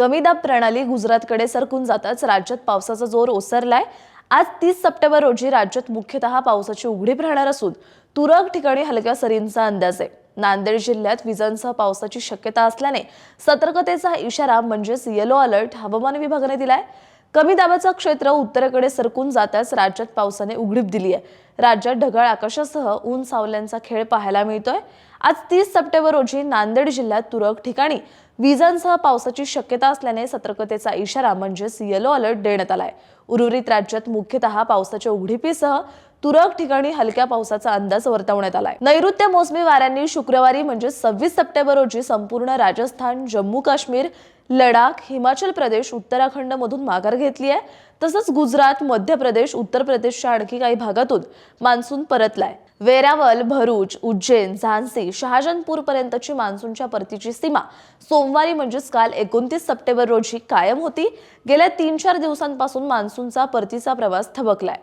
कमी दाब प्रणाली गुजरातकडे सरकून जाताच राज्यात पावसाचा जोर ओसरलाय. आज तीस सप्टेंबर रोजी राज्यात मुख्यतः पावसाची उघडीप राहणार असून तुरळक ठिकाणी हलक्या सरींचा अंदाज आहे. नांदेड जिल्ह्यात विजांसह पावसाची शक्यता असल्याने सतर्कतेचा इशारा म्हणजेच येलो अलर्ट हवामान विभागाने दिलाय. कमी दाबाचं क्षेत्र उत्तरेकडे सरकून जाताच राज्यात पावसाने उघडीप दिली आहे राज्यात ढगाळ आकाशासह ऊन सावल्यांचा खेळ पाहायला मिळतोय. आज तीस सप्टेंबर रोजी नांदेड जिल्ह्यात तुरळक ठिकाणी विजांसह पावसाची शक्यता असल्याने सतर्कतेचा इशारा म्हणजेच येलो अलर्ट देण्यात आलाय. उर्वरित राज्यात मुख्यतः पावसाच्या उघडीपीसह तुरळक ठिकाणी हलक्या पावसाचा अंदाज वर्तवण्यात आलाय. नैऋत्य मोसमी वाऱ्यांनी शुक्रवारी म्हणजे सव्वीस सप्टेंबर रोजी संपूर्ण राजस्थान जम्मू काश्मीर लडाख हिमाचल प्रदेश उत्तराखंड मधून माघार घेतली आहे. तसंच गुजरात मध्य प्रदेश उत्तर प्रदेशच्या आणखी काही भागातून मान्सून परतलाय. वेरावल भरूच उज्जैन झांसी शहाजनपूर पर्यंतची मान्सूनच्या परतीची सीमा सोमवारी म्हणजेच काल एकोणतीस सप्टेंबर रोजी कायम होती. गेल्या तीन चार दिवसांपासून मान्सूनचा परतीचा प्रवास थबकलाय.